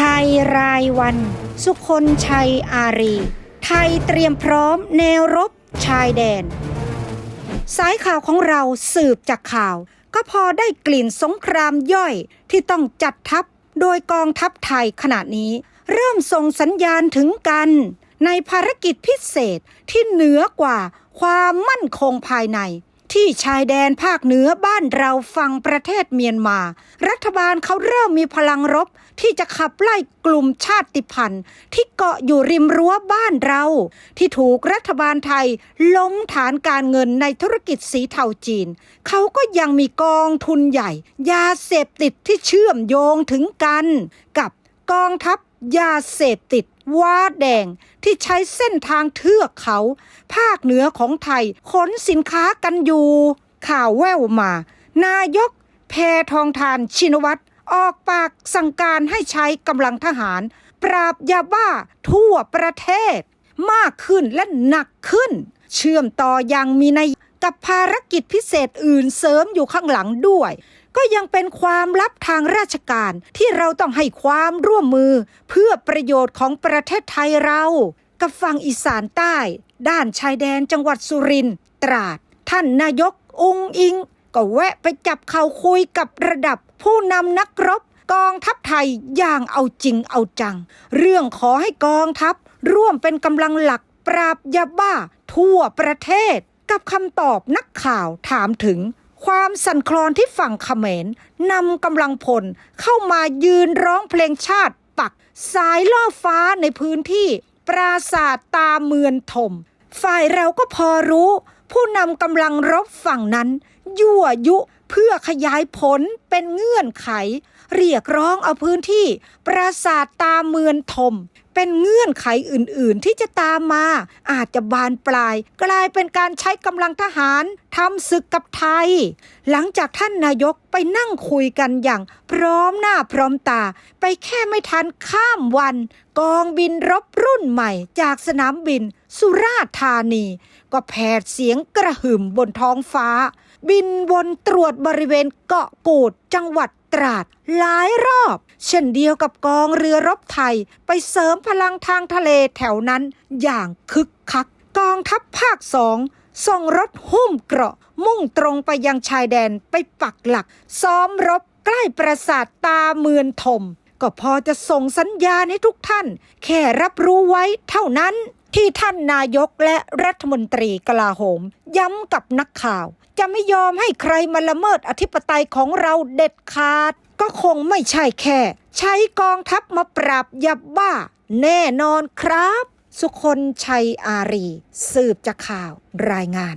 ไทยรายวัน สุคนชัยอารี ไทยเตรียมพร้อมแนวรบชายแดน สายข่าวของเราสืบจากข่าว ก็พอได้กลิ่นสงครามย่อยที่ต้องจัดทัพโดยกองทัพไทยขณะนี้ เริ่มส่งสัญญาณถึงกัน ในภารกิจพิเศษที่เหนือกว่าความมั่นคงภายใน ที่ชายแดนภาคเหนือบ้านเราฝั่งประเทศเมียนมา รัฐบาลเขาเริ่มมีพลังรบ ที่จะขับไล่กลุ่มชาติพันธุ์ ที่เกาะอยู่ริมรั้วบ้านเรา ที่ถูกรัฐบาลไทยล้มฐานการเงินในธุรกิจสีเทาจีน เขาก็ยังมีกองทุนใหญ่ ยาเสพติดที่เชื่อมโยงถึงกัน กับกองทัพยาเสพติด ว้าแดงที่ใช้เส้นทางเทือกเขา ภาคเหนือของไทยขนสินค้ากันอยู่ ข่าวแว่วมา นายก แพทองทานชินวัตรออกปากสั่งการให้ใช้กำลังทหาร ปราบยาบ้าทั่วประเทศ มากขึ้นและหนักขึ้น เชื่อมต่อยังมีในกับภารกิจพิเศษอื่นเสริมอยู่ข้างหลังด้วย ก็ยังเป็นความลับทางราชการที่เราต้องให้ความร่วมมือ เพื่อประโยชน์ของประเทศไทยเรา กับฝั่งอีสานใต้ ด้านชายแดนจังหวัดสุรินทร์ตราด ท่านนายกองอิง ก็แวะไปจับเข่าคุยกับระดับผู้นำนักรบกองทัพไทยอย่างเอาจริงเอาจัง เรื่องขอให้กองทัพ ร่วมเป็นกำลังหลักปราบยาบ้า ทั่วประเทศ กับคำตอบนักข่าวถามถึง ความสั่นคลอนที่ฝั่งเขมรนำกำลังพลเข้ามายืนร้องเพลงชาติปัก สายล่อฟ้าในพื้นที่ ปราสาทตาเมือนถม ฝ่ายเราก็พอรู้ผู้นำกำลังรบฝั่งนั้น ยั่วยุเพื่อขยายผลเป็นเงื่อนไข เรียกร้องเอาพื้นที่ ปราสาทตาเมือนถมเป็นเงื่อนไขอื่นๆ ที่จะตามมา อาจจะบานปลาย กลายเป็นการใช้กำลังทหารทำศึกกับไทย หลังจากท่านนายกไปนั่งคุยกันอย่าง พร้อมหน้าพร้อมตา ไปแค่ไม่ทันข้ามวัน กองบินรบรุ่นใหม่ จากสนามบิน สุราษฎร์ธานีก็แผดเสียงกระหึ่มบนท้องฟ้า บินวนตรวจบริเวณเกาะกูดจังหวัดตราดหลายรอบ เช่นเดียวกับกองเรือรบไทย ไปเสริมพลังทางทะเลแถวนั้นอย่างคึกคัก กองทัพภาคสองส่งรถหุ้มเกราะ มุ่งตรงไปยังชายแดนไปปักหลัก ซ้อมรบใกล้ปราสาทตาเมือนถม ก็พอจะส่งสัญญาณให้ทุกท่าน แค่รับรู้ไว้เท่านั้น ที่ท่านนายกและรัฐมนตรีกลาโหม ย้ำกับนักข่าว จะไม่ยอมให้ใครมาละเมิดอธิปไตยของเราเด็ดขาด ก็คงไม่ใช่แค่ ใช้กองทัพมาปราบยับบ้า แน่นอนครับ สุคนชัยอารี สืบจากข่าวรายงาน